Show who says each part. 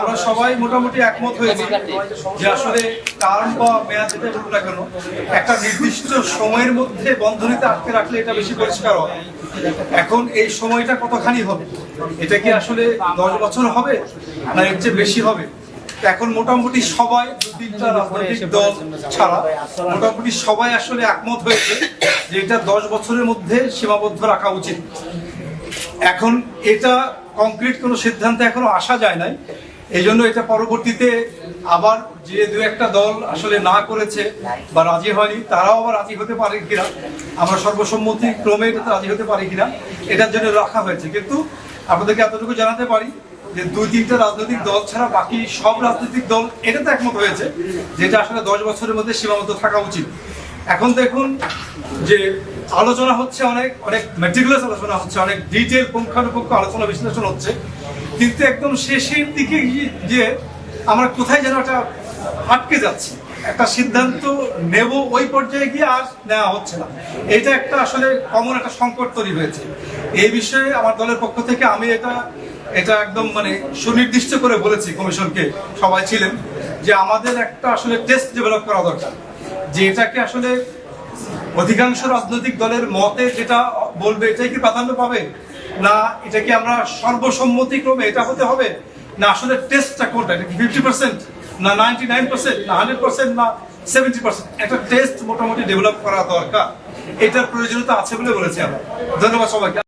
Speaker 1: আমরা সবাই মোটামুটি একমত হয়েছি যে আসলে টার্ম বা মেয়াদ যেটা বলুন না কেন, একটা নির্দিষ্ট সময়ের মধ্যে বন্ধনীতে আটকে রাখলে এটা বেশি পরিষ্কার হয়। এখন এই সময়টা কতখানি হবে? এটা কি আসলে দশ বছর হবে না এর চেয়ে বেশি হবে? এখন মোটামুটি সবাই তিনটা রাজনৈতিক দল ছাড়া মোটামুটি সবাই আসলে একমত হয়েছে যে এটা দশ বছরের মধ্যে সীমাবদ্ধ রাখা উচিত। এখন এটা কংক্রিট কোনো সিদ্ধান্তে এখনও আসা যায় নাই। এই জন্য এটা পরবর্তীতে আবার যে দু একটা দল আসলে না করেছে বা রাজি হয়নি, তারাও আবার রাজি হতে পারে কিনা, আমরা সর্বসম্মতি ক্রমে রাজি হতে পারি কিনা, এটার জন্য রাখা হয়েছে। কিন্তু আপনাদেরকে এতটুকু জানাতে পারি যে দুই তিনটা রাজনৈতিক দল ছাড়া বাকি সব রাজনৈতিক দল এটাতে একমত হয়েছে, যেটা আসলে দশ বছরের মধ্যে সীমাবদ্ধ থাকা উচিত। এখন দেখুন যে আলোচনা হচ্ছে অনেক অনেক মেটিকুলাস আলোচনা হচ্ছে, অনেক ডিটেল পুঙ্খানুপুঙ্খ আলোচনা বিশ্লেষণ হচ্ছে। কিন্তু একদম শেষের দিকে গিয়ে- আমরা কোথায় যেন একটা আটকে যাচ্ছি। একটা সিদ্ধান্ত নেব ওই পর্যায়ে গিয়ে আর নেওয়া হচ্ছে না। এটা একটা আসলে কমন একটা সংকট তৈরি হয়েছে। এই বিষয়ে আমার দলের পক্ষ থেকে আমি এটা এটা একদম মানে সুনির্দিষ্ট করে বলেছি কমিশনকে, সবাই ছিলেন, যে আমাদের একটা আসলে টেস্ট ডেভেলপ করা দরকার। যে এটাকে আসলে অধিকাংশ রাজনৈতিক দলের মতে যেটা বলবে এটাই কি প্রাধান্য পাবে? না, এটা কি আমরা সর্বসম্মতিক্রমে এটা হতে হবে? না, আসলে টেস্টটা কোনটা? এটা ফিফটি পার্সেন্ট না নাইনটি নাইন পার্সেন্ট না হান্ড্রেড পার্সেন্ট না সেভেন্টি পার্সেন্ট একটা টেস্ট মোটামুটি ডেভেলপ করা দরকার। এটার প্রয়োজনীয়তা আছে বলে বলেছি আমরা। ধন্যবাদ সবাইকে।